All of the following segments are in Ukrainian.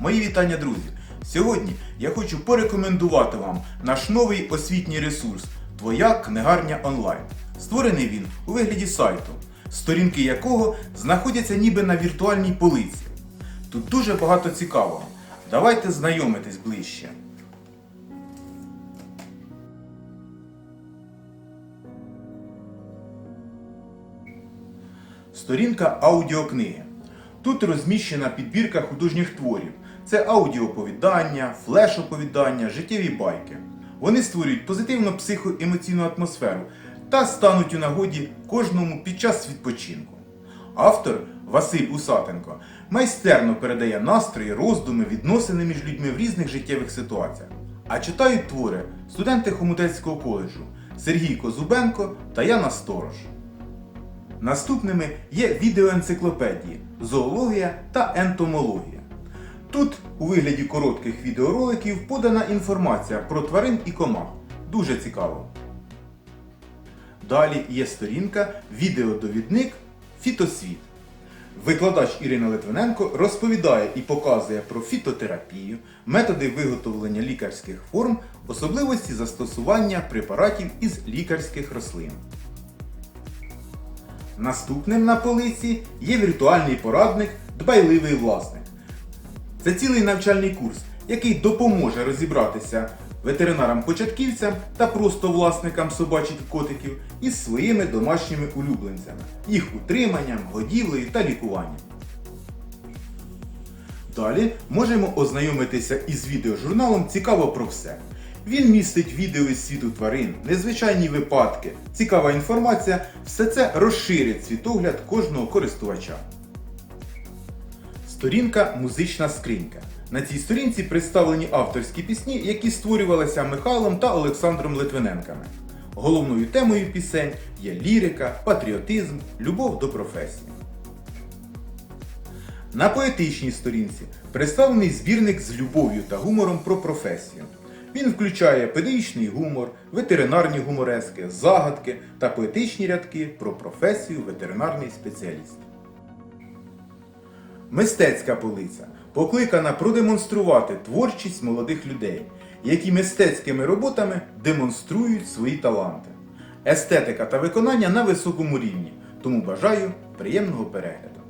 Мої вітання, друзі! Сьогодні я хочу порекомендувати вам наш новий освітній ресурс Твоя книгарня онлайн. Створений він у вигляді сайту, сторінки якого знаходяться ніби на віртуальній полиці. Тут дуже багато цікавого. Давайте знайомитись ближче. Сторінка аудіокниги. Тут розміщена підбірка художніх творів. Це аудіоповідання, флеш-оповідання, життєві байки. Вони створюють позитивну психоемоційну атмосферу та стануть у нагоді кожному під час відпочинку. Автор Василь Усатенко майстерно передає настрої, роздуми, відносини між людьми в різних життєвих ситуаціях. А читають твори студенти Хомутецького коледжу Сергій Козубенко та Яна Сторож. Наступними є відеоенциклопедії зоологія та ентомологія. Тут у вигляді коротких відеороликів подана інформація про тварин і комах. Дуже цікаво. Далі є сторінка Відеодовідник Фітосвіт. Викладач Ірина Литвиненко розповідає і показує про фітотерапію, методи виготовлення лікарських форм, особливості застосування препаратів із лікарських рослин. Наступним на полиці є віртуальний порадник Дбайливий власник. Це цілий навчальний курс, який допоможе розібратися ветеринарам-початківцям та просто власникам собачих котиків із своїми домашніми улюбленцями, їх утриманням, годівлею та лікуванням. Далі можемо ознайомитися із відеожурналом Цікаво про все. Він містить відео із світу тварин, незвичайні випадки, цікава інформація. Все це розширить світогляд кожного користувача. Сторінка Музична скринька. На цій сторінці представлені авторські пісні, які створювалися Михайлом та Олександром Литвиненками. Головною темою пісень є лірика, патріотизм, любов до професії. На поетичній сторінці представлений збірник з любов'ю та гумором про професію. Він включає педагогічний гумор, ветеринарні гуморески, загадки та поетичні рядки про професію ветеринарний спеціаліст. Мистецька полиця покликана продемонструвати творчість молодих людей, які мистецькими роботами демонструють свої таланти. Естетика та виконання на високому рівні, тому бажаю приємного перегляду.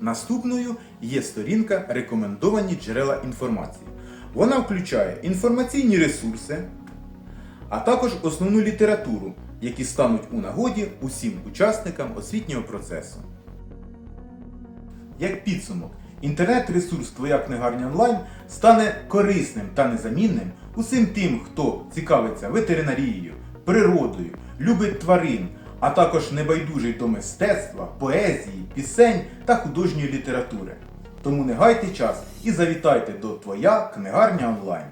Наступною є сторінка Рекомендовані джерела інформації. Вона включає інформаційні ресурси, а також основну літературу, які стануть у нагоді усім учасникам освітнього процесу. Як підсумок, інтернет-ресурс Твоя книгарня онлайн стане корисним та незамінним усім тим, хто цікавиться ветеринарією, природою, любить тварин, а також небайдужий до мистецтва, поезії, пісень та художньої літератури. Тому не гайте час і завітайте до Твоя книгарня онлайн.